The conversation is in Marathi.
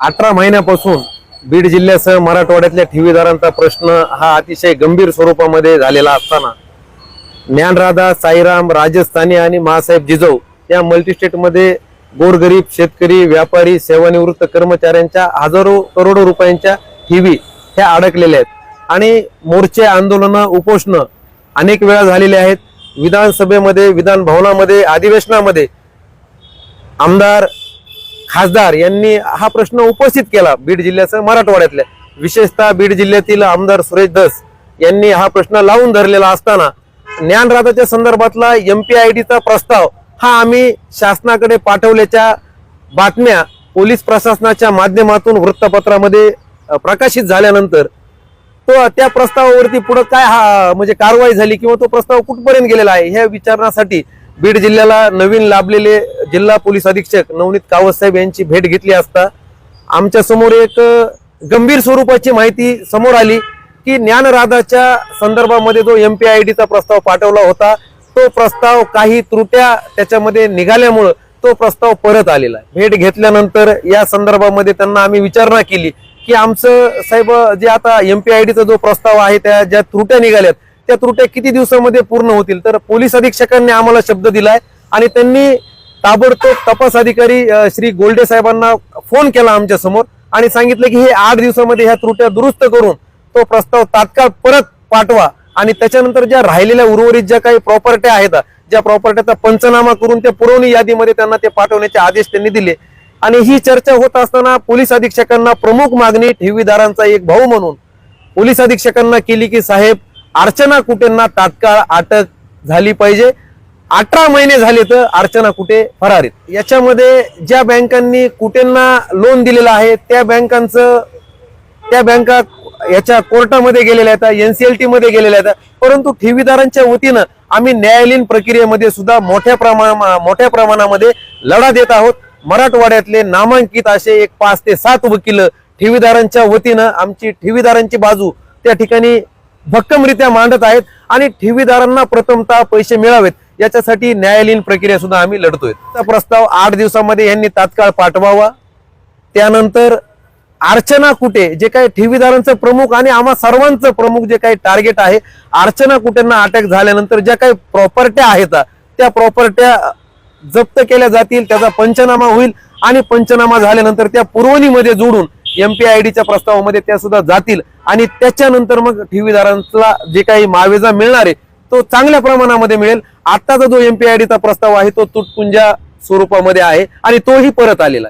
अठरा महिन्यापासून बीड जिल्ह्यासह मराठवाड्यातल्या ठेवीदारांचा प्रश्न हा अतिशय गंभीर स्वरूपामध्ये झालेला असताना ज्ञानराधा साईराम राजस्थानी आणि महासाहेब जिजाऊ या मल्टीस्टेटमध्ये गोरगरीब शेतकरी व्यापारी सेवानिवृत्त कर्मचाऱ्यांच्या हजारो करोडो रुपयांच्या ठेवी ह्या अडकलेल्या आहेत. आणि मोर्चे आंदोलनं उपोषणं अनेक वेळा झालेले आहेत. विधानसभेमध्ये विधान भवनामध्ये अधिवेशनामध्ये आमदार खासदार यांनी हा प्रश्न उपस्थित केला बीड जिल्ह्याचं मराठवाड्यातल्या. विशेषतः बीड जिल्ह्यातील आमदार सुरेश दस यांनी हा प्रश्न लावून धरलेला असताना ज्ञानराधाच्या संदर्भातला एम पी आय डीचा प्रस्ताव हा आम्ही शासनाकडे पाठवल्याच्या बातम्या पोलीस प्रशासनाच्या माध्यमातून वृत्तपत्रामध्ये प्रकाशित झाल्यानंतर तो त्या प्रस्तावावरती पुढे काय हा म्हणजे कारवाई झाली किंवा तो प्रस्ताव कुठपर्यंत गेलेला आहे ह्या विचारण्यासाठी बीड जिल्ह्याला नवीन लाभलेले जिल्हा पोलीस अधीक्षक नवनीत कावत साहेब यांची भेट घेतली असता आमच्यासमोर एक गंभीर स्वरूपाची माहिती समोर आली की ज्ञानराधाच्या संदर्भामध्ये जो एम पी प्रस्ताव पाठवला होता तो प्रस्ताव काही त्रुट्या त्याच्यामध्ये निघाल्यामुळं तो प्रस्ताव परत आलेला आहे. भेट घेतल्यानंतर या संदर्भामध्ये त्यांना आम्ही विचारणा केली की आमचं साहेब जे आता एम पी जो प्रस्ताव आहे त्या ज्या त्रुट्या निघाल्यात त्या त्रुट्या किती दिवसामध्ये पूर्ण होतील? तर पोलीस अधीक्षकांनी आम्हाला शब्द दिलाय आणि त्यांनी ताबडतोब तपास अधिकारी श्री गोल्डे साहेबांना फोन केला आमच्यासमोर आणि सांगितलं की हे आठ दिवसामध्ये ह्या त्रुट्या दुरुस्त करून तो प्रस्ताव तात्काळ परत पाठवा. आणि त्याच्यानंतर ज्या राहिलेल्या उर्वरित ज्या काही प्रॉपर्ट्या आहेत ज्या प्रॉपर्ट्याचा पंचनामा करून त्या पुरवणी यादीमध्ये त्यांना ते पाठवण्याचे आदेश त्यांनी दिले. आणि ही चर्चा होत असताना पोलीस अधीक्षकांना प्रमुख मागणी ठेवीदारांचा एक भाऊ म्हणून पोलीस अधीक्षकांना केली की साहेब अर्चना कुटेंना तात्काळ अटक झाली पाहिजे. अठरा महिने झाले तर अर्चना कुठे फरारीत? याच्यामध्ये ज्या बँकांनी कुटेंना लोन दिलेलं आहे त्या बँकांचं त्या बँका याच्या कोर्टामध्ये गेलेल्या आहेत एनसीएलटी मध्ये गेलेल्या आहेत. परंतु ठेवीदारांच्या वतीनं आम्ही न्यायालयीन प्रक्रियेमध्ये सुद्धा मोठ्या प्रमाणा मोठ्या प्रमाणामध्ये लढा देत आहोत. मराठवाड्यातले नामांकित असे एक पाच ते सात वकील ठेवीदारांच्या वतीनं आमची ठेवीदारांची बाजू त्या ठिकाणी भक्कमरित्या मांडत आहेत आणि ठेवीदारांना प्रथमतः पैसे मिळावेत. याच्यासाठी न्यायालयीन प्रक्रिया सुद्धा आम्ही लढतोय. हा प्रस्ताव आठ दिवसामध्ये यांनी तात्काळ पाठवावा. त्यानंतर अर्चना कुठे जे काही ठेवीदारांचं प्रमुख आणि आम्हा सर्वांचं प्रमुख जे काही टार्गेट आहे अर्चना कुटेंना अटॅक झाल्यानंतर ज्या काही प्रॉपर्ट्या आहेत त्या प्रॉपर्ट्या जप्त केल्या जातील त्याचा पंचनामा होईल आणि पंचनामा झाल्यानंतर त्या पुरवणीमध्ये जोडून एमपीआयडीच्या प्रस्तावामध्ये त्या सुद्धा जातील आणि त्याच्यानंतर मग ठेवीदारांचा जे काही मावेजा मिळणार आहे तो चांगल्या प्रमाणामध्ये मिळेल. आताचा जो एमपीआयडीचा प्रस्ताव आहे तो तुटपुंजा स्वरूपामध्ये आहे आणि तोही परत आलेला आहे.